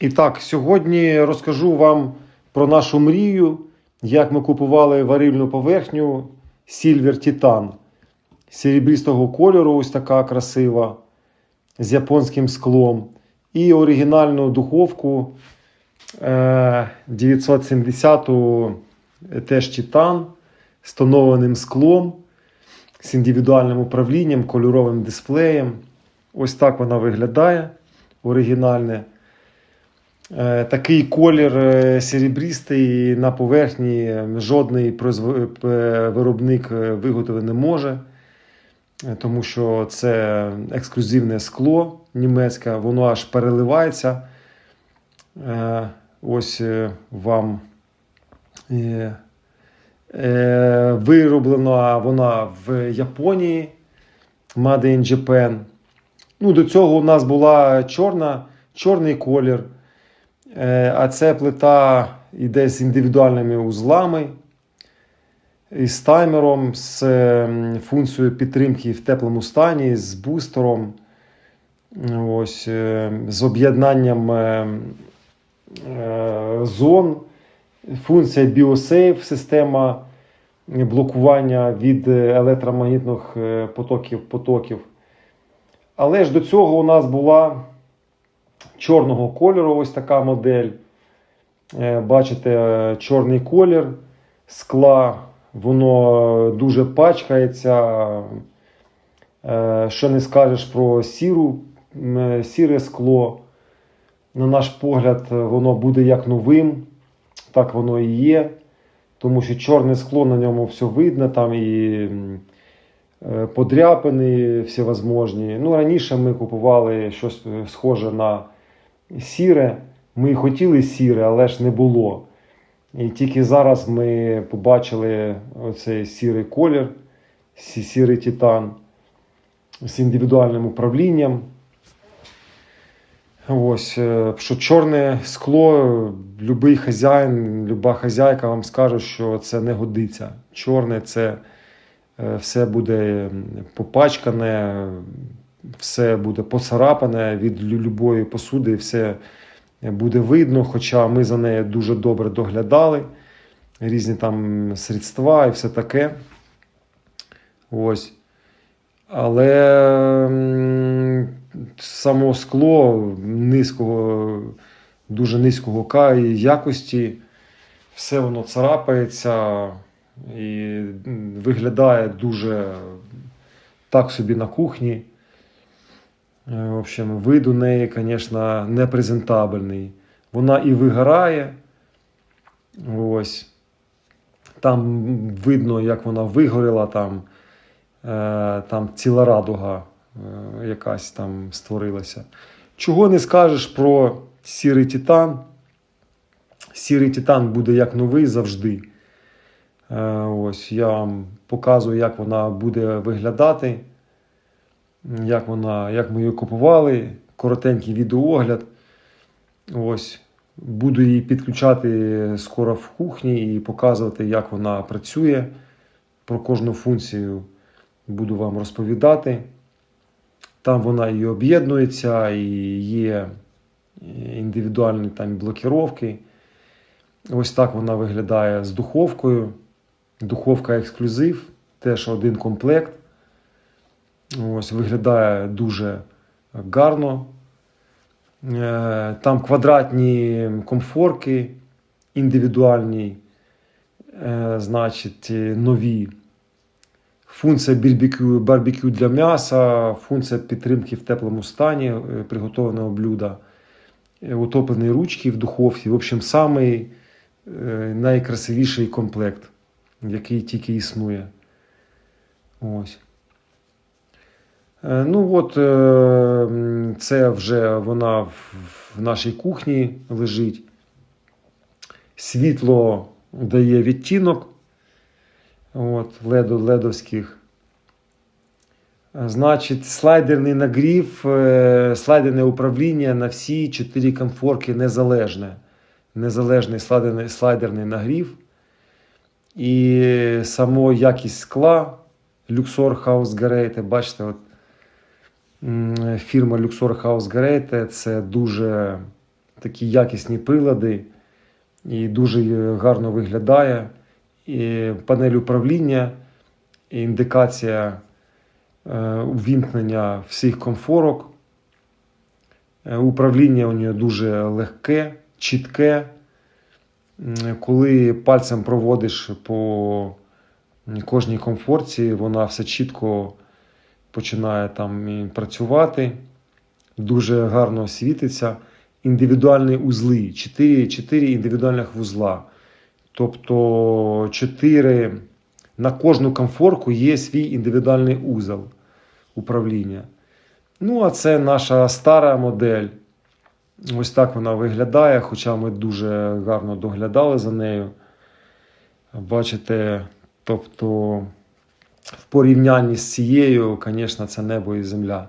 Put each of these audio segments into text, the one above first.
І так, сьогодні розкажу вам про нашу мрію, як ми купували варильну поверхню Silver Titan серебристого кольору, ось така красива, з японським склом. І оригінальну духовку е, 970 теж Titan з тонованим склом, з індивідуальним управлінням, кольоровим дисплеєм. Ось так вона виглядає оригінальне. Е, Такий колір е, серебристий на поверхні жодний е, виробник е, виготовити не може, тому що це ексклюзивне скло німецьке, воно аж переливається. Ось вам вироблена вона в Японії, Made in Japan. Ну, до цього у нас була чорна, чорний колір. Е, А це плита йде з індивідуальними узлами, із таймером, з функцією підтримки в теплому стані, з бустером, ось, е, з об'єднанням е, зон, функція BioSafe, система блокування від електромагнітних потоків, потоків. Але ж до цього у нас була чорного кольору, ось така модель. Е, Бачите, е, чорний колір скла, воно дуже пачкається. Е, Що не скажеш про сіру, сіре скло. На наш погляд, воно буде як новим, так воно і є. Тому що чорне скло на ньому все видно, там і подряпини всевозможні. Ну, раніше ми купували щось е, схоже на сіре. Ми хотіли сіре, але ж не було. І тільки зараз ми побачили оцей сірий колір, сірий титан з індивідуальним управлінням. Ось, е, що чорне скло, будь-який хазяїн, люба хазяйка вам скаже, що це не годиться. Чорне це е, все буде попачкане, все буде поцарапане від любої посуди, все буде видно, хоча ми за нею дуже добре доглядали. Різні там средства і все таке. Ось. Але само скло низького, дуже низького якості, все воно царапається і виглядає дуже так собі на кухні. Е, В общем, вид у неї, звісно, непрезентабельний. Вона і вигорає. Ось. Там видно, як вона вигоріла, там, е, там ціла радуга е, якась там створилася. Чого не скажеш про сірий титан? Сірий титан буде як новий завжди. Е, ось я вам показую, як вона буде виглядати як вона, як ми її купували, коротенький відеоогляд. Ось. Буду її підключати скоро в кухні і показувати, як вона працює. Про кожну функцію буду вам розповідати. Там вона і об'єднується, і є індивідуальні там блокіровки. Ось так вона виглядає з духовкою. Духовка ексклюзив, теж один комплект. Ось виглядає дуже гарно. Е, Там квадратні комфорки індивідуальні, е, значить, нові. Функція барбекю, барбекю для м'яса, функція підтримки в теплому стані е, приготованого блюда, утоплені ручки в духовці. В общем, самий найкрасивіший комплект, який тільки існує. Ось. Е, Ну от е, це вже вона в нашій кухні лежить. Світло дає відтінок от, леду, ледовських. Значить, слайдерний нагрів, е, слайдерне управління на всі чотири комфорки незалежне. Незалежний слайдерний, слайдерний нагрів. І само якість скла Luxor House Garrett, бачите, от Фірма Luxor House Garrett це дуже такі якісні прилади і дуже гарно виглядає. І панель управління, і індикація е, увімкнення всіх комфорок. Е, Управління у нього дуже легке, чітке. Коли пальцем проводиш по кожній комфорці, вона все чітко починає там працювати. Дуже гарно світиться. Індивідуальні узли, 4, 4 індивідуальних вузла. Тобто 4 на кожну комфорку є свій індивідуальний узел управління. Ну, а це наша стара модель. Ось так вона виглядає, хоча ми дуже гарно доглядали за нею. Бачите, тобто в порівнянні з цією, звісно, це небо і земля.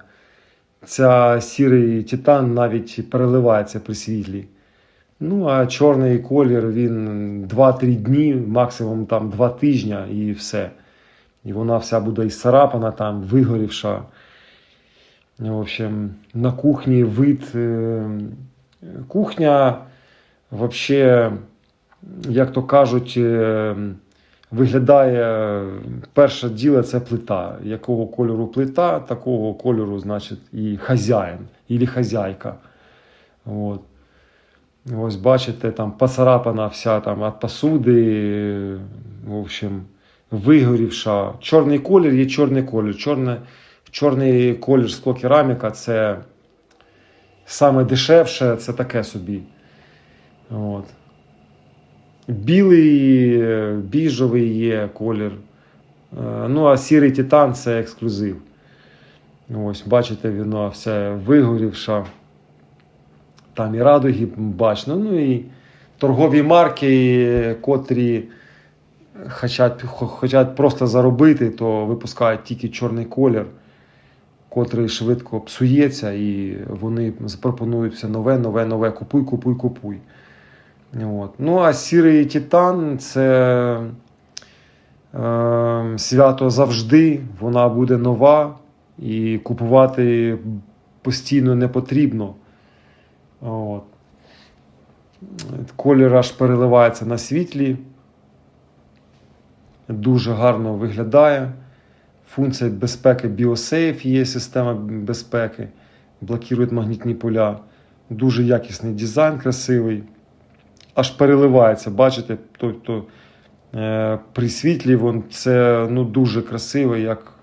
Ця сірий титан навіть переливається при світлі. Ну, а чорний колір він 2-3 дні, максимум там 2 тижні і все. І вона вся буде ісцарапана, там, вигорівша. В общем, на кухні вид. е, Кухня, взагалі, як то кажуть, е, виглядає перше діло це плита. Якого кольору плита, такого кольору, значить, і хазяїн, і хазяйка. От. Ось бачите, там поцарапана вся там від посуди, в общем, вигорівша. Чорний колір є чорний колір. Чорне, чорний колір склокераміка це саме дешевше, це таке собі. От. Білий, біжовий є колір. Е, Ну, а сірий титан це ексклюзив. Ось, бачите, воно все вигорівша. Там і радуги бачно. Ну і торгові марки, котрі хочуть, хочуть просто заробити, то випускають тільки чорний колір, котрий швидко псується, і вони запропонують все нове, нове, нове. Купуй, купуй, купуй. От. Ну, а сірий титан це е, свято завжди, вона буде нова, і купувати постійно не потрібно. От. Колір аж переливається на світлі. Дуже гарно виглядає. Функція безпеки BioSafe є система безпеки, блокує магнітні поля. Дуже якісний дизайн, красивий. Аж переливається, бачите? Тобто при світлі вон, це ну, дуже красиво, як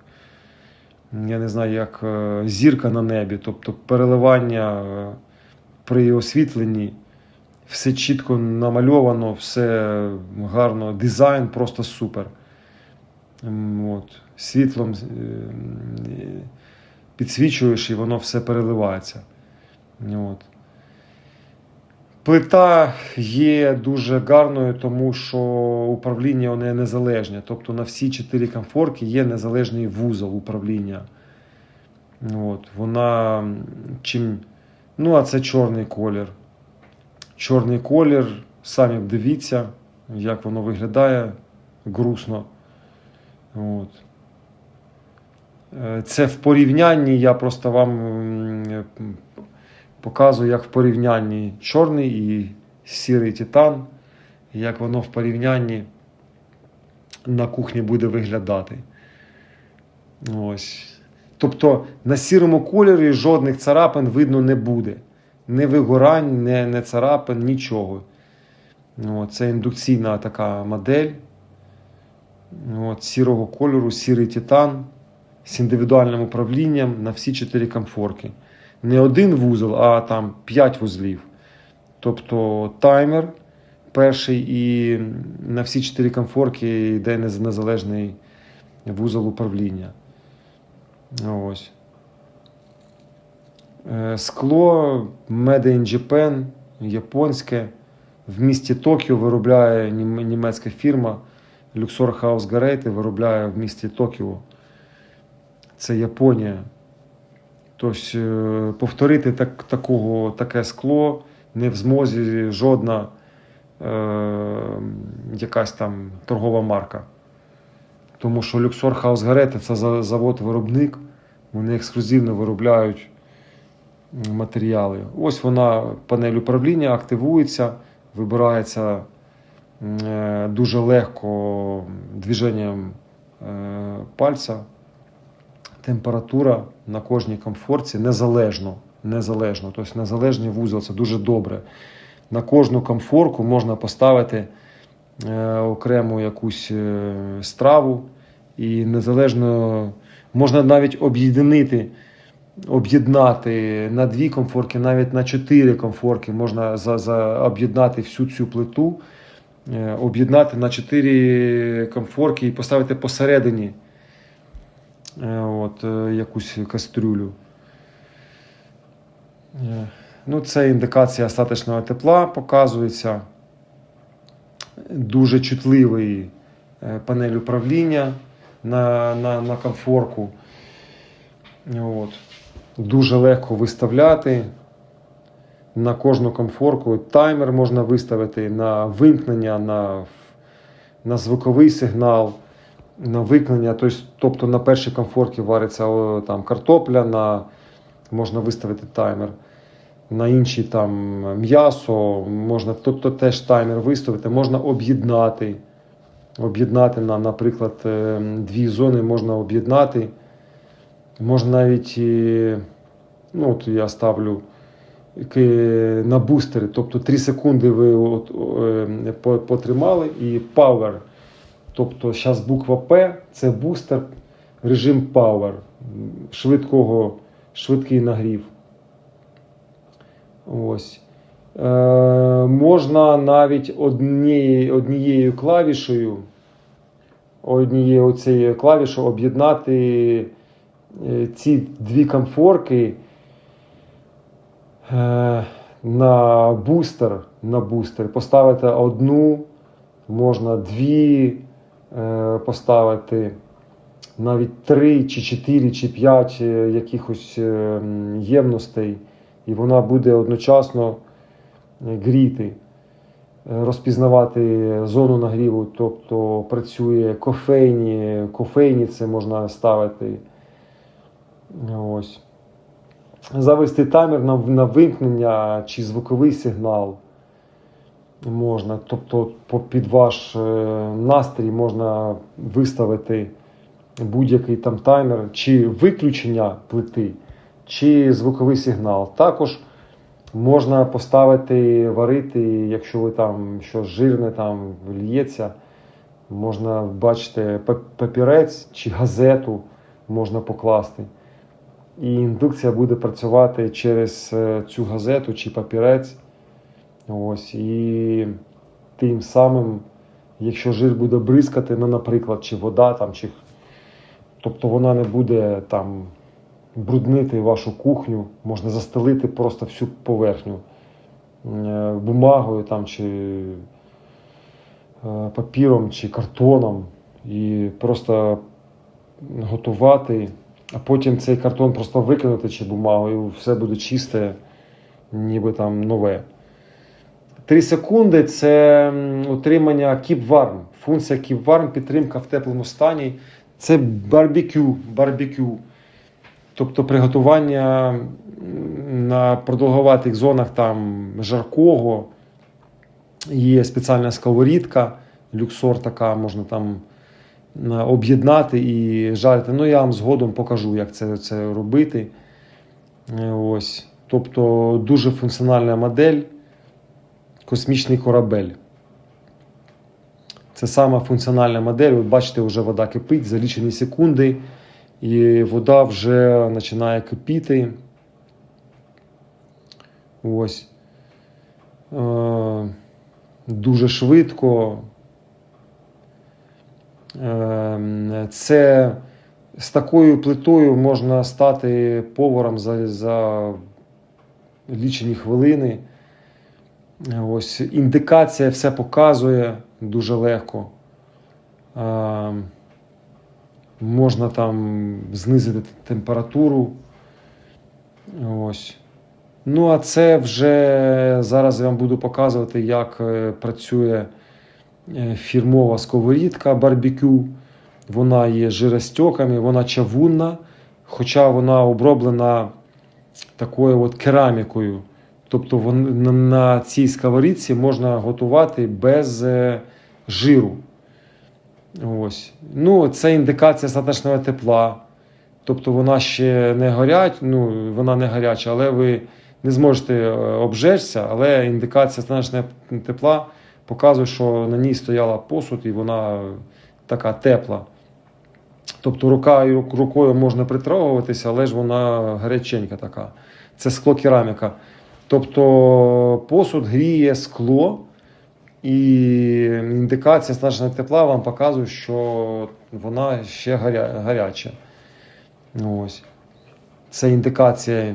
я не знаю, як е, зірка на небі. Тобто переливання е, при освітленні, все чітко намальовано, все гарно, дизайн просто супер. От. Світлом е, підсвічуєш і воно все переливається. От. Плита є дуже гарною, тому що управління воно незалежне. Тобто на всі чотири комфорки є незалежний вузол управління. От. Вона чим. Ну, а це чорний колір. Чорний колір, самі дивіться, як воно виглядає грустно. От. Е, Це в порівнянні, я просто вам показую, як в порівнянні чорний і сірий титан, як воно в порівнянні на кухні буде виглядати. Ось. Тобто на сірому кольорі жодних царапин видно не буде. Не вигорань, не, не царапин, нічого. От, це індукційна така модель. От, сірого кольору, сірий титан з індивідуальним управлінням на всі чотири комфорки. Не один вузол, а там 5 вузлів. Тобто таймер перший і на всі чотири комфорки йде незалежний вузол управління. Ось. Е, Скло Made in Japan, японське. В місті Токіо виробляє німецька фірма Luxor House Garrett виробляє в місті Токіо. Це Японія. Тобто е, повторити так, такого, таке скло не в змозі жодна е, якась там торгова марка. Тому що Luxor House Garrett це завод-виробник, вони ексклюзивно виробляють матеріали. Ось вона, панель управління, активується, вибирається дуже легко движенням е, пальця. Температура на кожній комфорці незалежно. незалежно. Тобто незалежний вузол це дуже добре. На кожну комфорку можна поставити е, окрему якусь е, страву, і незалежно можна навіть об'єднати, об'єднати на дві комфорки, навіть на чотири комфорки можна за, за, об'єднати всю цю плиту, е, об'єднати на чотири комфорки і поставити посередині е, от, е, якусь кастрюлю. Е, Ну, це індикація остаточного тепла показується. Дуже чутливий е, панель управління на, на, на комфорку. От. Дуже легко виставляти. На кожну комфорку таймер можна виставити на вимкнення, на, на звуковий сигнал, на викнення. Тобто, на першій комфорці вариться там, картопля, на, можна виставити таймер. На іншій там м'ясо, можна тобто теж таймер виставити, можна об'єднати. Об'єднати на, наприклад, е, дві зони можна об'єднати. Можна навіть, ну от я ставлю на бустери, тобто 3 секунди ви от, е, потримали і Power. Тобто зараз буква П це бустер, режим Power, швидкого, швидкий нагрів. Ось. Е, можна навіть однією, однією клавішею, однією клавішою об'єднати е, ці дві комфорки на бустер, на бустер. Поставити одну, можна дві е, поставити, навіть три, чи чотири, чи п'ять е, якихось е, ємностей і вона буде одночасно е, гріти, е, розпізнавати зону нагріву, тобто працює кофейні, кофейні це можна ставити. Ось. Завести таймер на, на вимкнення чи звуковий сигнал можна. Тобто під ваш е, настрій можна виставити будь-який там таймер чи виключення плити чи звуковий сигнал. Також можна поставити варити, якщо ви там щось жирне там лється, можна бачите папірець чи газету можна покласти. І індукція буде працювати через е, цю газету чи папірець. Ось, і тим самим, якщо жир буде бризкати, ну, наприклад, чи вода, там, чи... тобто вона не буде там бруднити вашу кухню, можна застелити просто всю поверхню е, бумагою там, чи е, папіром, чи картоном, і просто готувати, а потім цей картон просто викинути чи бумагу, і все буде чисте, ніби там нове. 3 секунди це утримання Warm. Функція Warm, підтримка в теплому стані. Це барбекю. барбекю. Тобто приготування на продовгуватих зонах там жаркого. Є спеціальна сковорідка, люксор така, можна там об'єднати і жарити. Ну, я вам згодом покажу, як це, це робити. Е, Ось. Тобто дуже функціональна модель, космічний корабель. Це сама функціональна модель. Ви бачите, вже вода кипить за лічені секунди, і вода вже починає кипіти. Ось. Е, дуже швидко. Е, Це з такою плитою можна стати поваром за, за лічені хвилини. Ось індикація все показує дуже легко. Е, можна там знизити температуру. Ось. Ну, а це вже зараз я вам буду показувати, як е, працює фірмова сковорідка барбекю. Вона є жиростьоками, вона чавунна, хоча вона оброблена такою от керамікою. Тобто на- на цій сковорідці можна готувати без е, жиру. Ось. Ну, це індикація статичного тепла. Тобто вона ще не горять, ну, вона не гаряча, але ви не зможете е, обжечься, але індикація статичного тепла показує, що на ній стояла посуд і вона така тепла. Тобто рука, рукою можна притрогуватися, але ж вона гаряченька така. Це скло кераміка. Тобто посуд гріє скло, і індикація значного тепла вам показує, що вона ще гаря, гаряча. Ось. Це індикація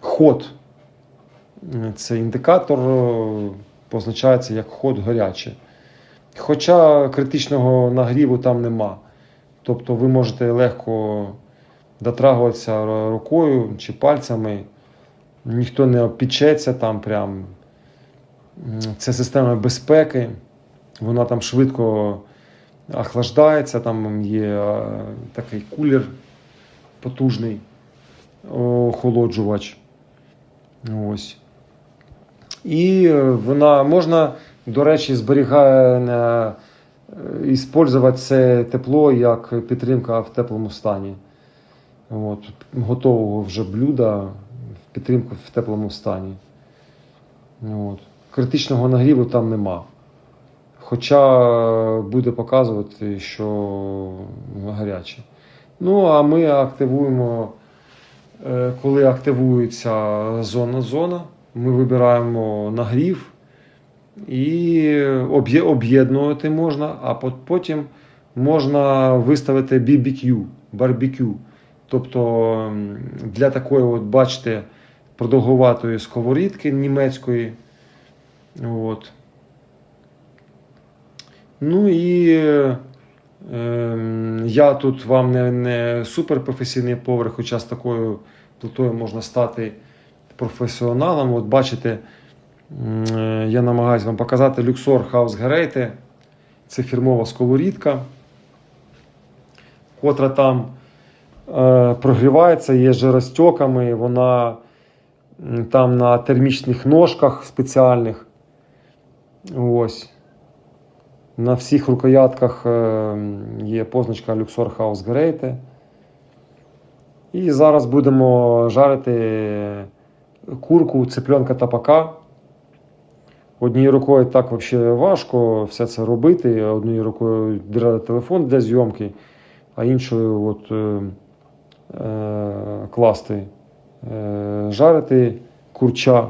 ход. Це індикатор позначається як ход гаряче. Хоча критичного нагріву там нема. Тобто ви можете легко дотрагуватися рукою чи пальцями, ніхто не обпічеться там прям. Це система безпеки, вона там швидко охлаждається, там є е, такий кулер потужний охолоджувач. Ось. І е, вона можна, до речі, зберігає е, Іспользувати це тепло як підтримка в теплому стані. От, готового вже блюда в підтримку в теплому стані. От. Критичного нагріву там нема. Хоча буде показувати, що гаряче. Ну, а ми активуємо, е, коли активується зона-зона, ми вибираємо нагрів. І об'єднувати можна, а потім можна виставити BBQ, барбекю. Тобто для такої, от, бачите, продовгуватої сковорідки німецької. От. Ну і е, я тут вам не, не суперпрофесійний повар, хоча з такою плитою можна стати професіоналом. От бачите, е, Я намагаюся вам показати Luxor House Grate. Це фірмова сковорідка, котра там е, прогрівається, є жиростьоками, вона там на термічних ножках спеціальних. Ось. На всіх рукоятках е, є позначка Luxor House Grate. І зараз будемо жарити курку, цыпленка тапака. Однією рукою так взагалі важко все це робити. Однією рукою телефон для зйомки, а іншою от, е, е, класти, е, жарити курча.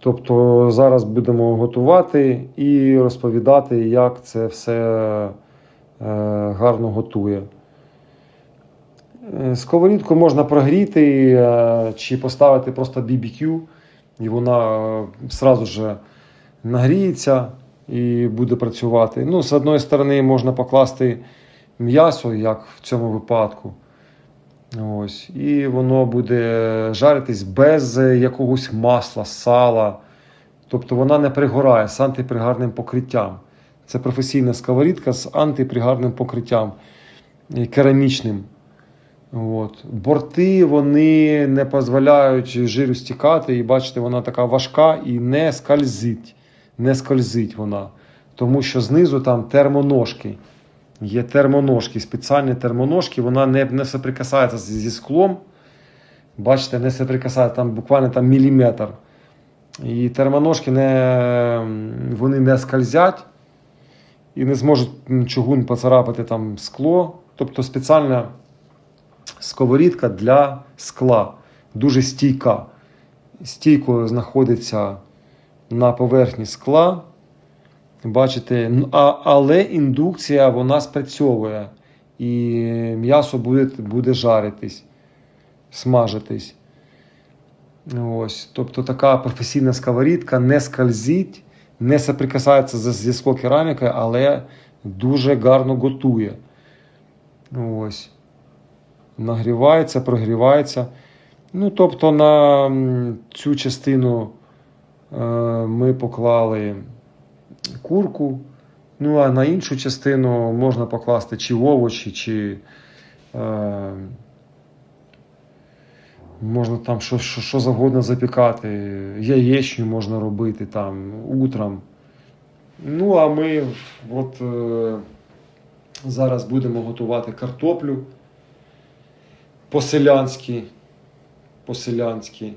Тобто зараз будемо готувати і розповідати, як це все е, гарно готує. Е, Сковорідку можна прогріти е, чи поставити просто BBQ, і вона е, зразу ж нагріється і буде працювати. Ну, з одної сторони, можна покласти м'ясо, як в цьому випадку. Ось, і воно буде жаритись без якогось масла, сала. Тобто вона не пригорає з антипригарним покриттям. Це професійна сковорідка з антипригарним покриттям е, керамічним. От. Борти вони не дозволяють жиру стікати, і бачите, вона така важка і не скользить. Не скользить вона. Тому що знизу там термоножки. Є термоножки, спеціальні термоножки, вона не, не соприкасається зі склом. Бачите, не соприкасається там буквально там міліметр. І термоножки не, вони не скользять і не зможуть чугун поцарапати там скло. Тобто спеціальна сковорідка для скла. Дуже стійка. Стійко знаходиться на поверхні скла. Бачите, а, але індукція вона спрацьовує. І м'ясо буде, буде жаритись, смажитись. Ось. Тобто така професійна сковорідка не скользить, не соприкасається зі, зі склокерамікою, але дуже гарно готує. Ось. Нагрівається, прогрівається. Ну, тобто на цю частину е, ми поклали курку. Ну, а на іншу частину можна покласти чи овочі, чи Е, можна там що, що, що завгодно запікати, яєчню можна робити там утром. Ну, а ми от е, зараз будемо готувати картоплю по-селянськи. По-селянськи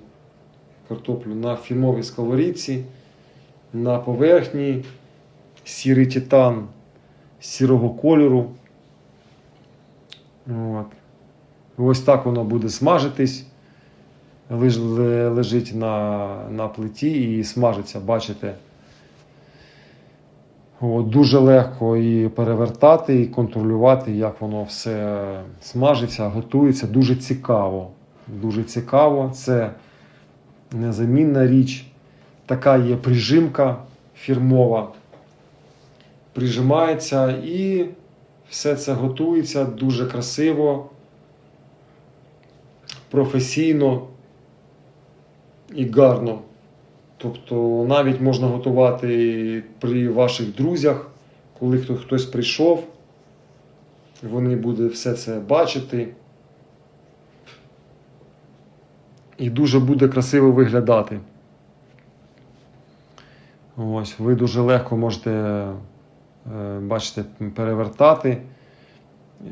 картоплю на фірмовій сковорідці, на поверхні сірий титан сірого кольору. От. Ось так воно буде смажитись. Леж- Лежить на, на плиті і смажиться, бачите. От, дуже легко і перевертати, і контролювати, як воно все смажиться, готується. Дуже цікаво. Дуже цікаво. Це незамінна річ. Така є прижимка фірмова. Прижимається і все це готується дуже красиво, професійно і гарно. Тобто навіть можна готувати при ваших друзях, коли хто- хтось прийшов, вони будуть все це бачити. І дуже буде красиво виглядати. Ось, ви дуже легко можете, е, бачите, перевертати.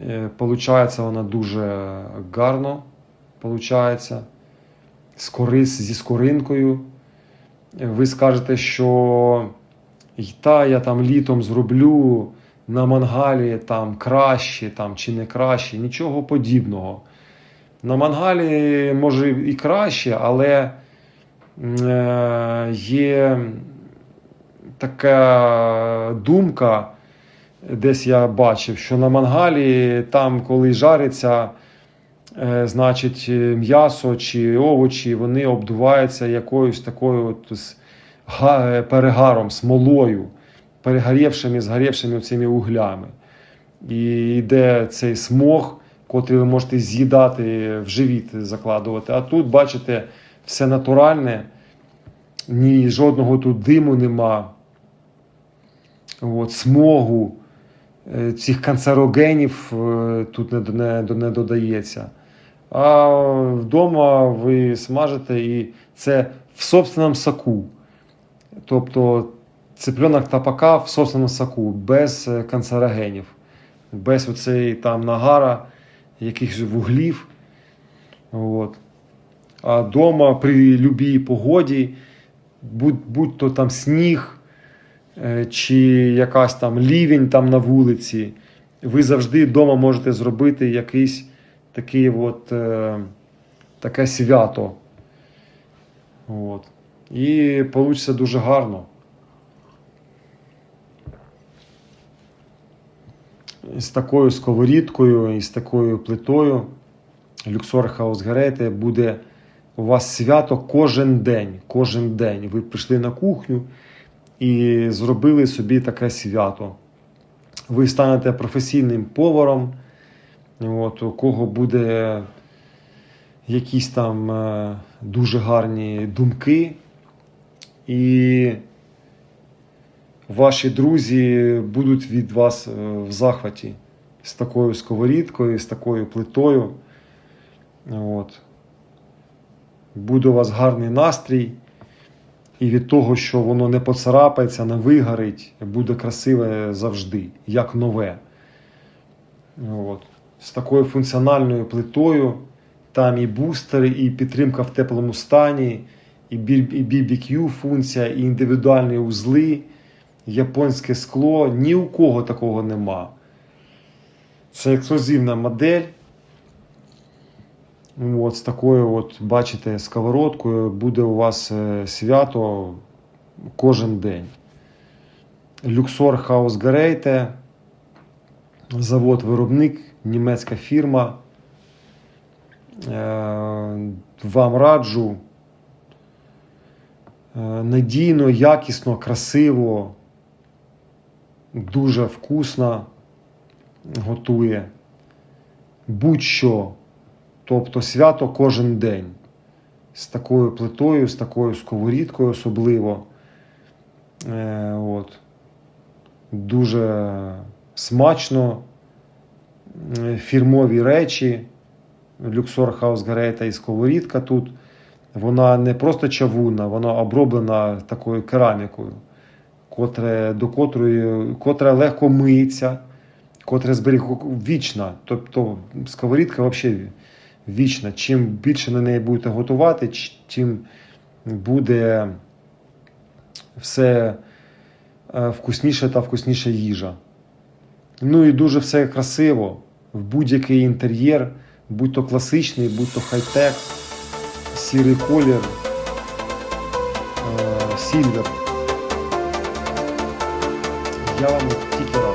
Е, Получається вона дуже гарно. Получається. З корис, зі скоринкою. Ви скажете, що «Й та я там літом зроблю на мангалі там краще там, чи не краще, нічого подібного. На мангалі може і краще, але е, є така думка, десь я бачив, що на мангалі, там, коли жариться, значить, е, м'ясо чи овочі, вони обдуваються якоюсь такою от е, перегаром, смолою, перегорівшими, згорівшими цими углями. І йде цей смог, котрий ви можете з'їдати в живіт закладувати. А тут, бачите, все натуральне, ні жодного тут диму нема, от, смогу, е, цих канцерогенів е, тут не, не, не додається. А вдома ви смажите і це в собственному соку. Тобто цыпленок тапака в собственному соку, без е, канцерогенів, без оцеї там нагара, якихось вуглів. От. А вдома при любій погоді, будь, будь то там сніг е, чи якась там лівень там на вулиці, ви завжди вдома можете зробити якийсь такий от, е, таке свято. От. І вийде дуже гарно. З такою сковорідкою і з такою плитою Люксор Хаус Гарети буде у вас свято кожен день. Кожен день. Ви прийшли на кухню і зробили собі таке свято. Ви станете професійним поваром, от, у кого буде якісь там е, дуже гарні думки. І ваші друзі будуть від вас е, в захваті з такою сковорідкою, з такою плитою. От. Буде у вас гарний настрій. І від того, що воно не поцарапається, не вигорить, буде красиве завжди, як нове. От. З такою функціональною плитою. Там і бустери, і підтримка в теплому стані, і BBQ функція, і індивідуальні узли, японське скло. Ні у кого такого нема. Це ексклюзивна модель. От, з такою, от, бачите, сковородкою буде у вас е, свято кожен день. Люксор Хаус Гарейте, завод-виробник, німецька фірма. Е, Вам раджу е, надійно, якісно, красиво, дуже вкусно готує. Будь-що. Тобто свято кожен день. З такою плитою, з такою сковорідкою особливо. Е, от. Дуже смачно. Фірмові речі. Люксор Хаус Гарета і сковорідка тут. Вона не просто чавунна, вона оброблена такою керамікою, котре, до котрої, котра легко миється, котра зберіг вічна. Тобто сковорідка взагалі вічна. Чим більше на неї будете готувати, тим буде все е, вкусніше та вкусніша їжа. Ну і дуже все красиво. В будь-який інтер'єр, будь то класичний, будь то хай-тек, сірий колір, е, сільвер. Я вам тільки раджу.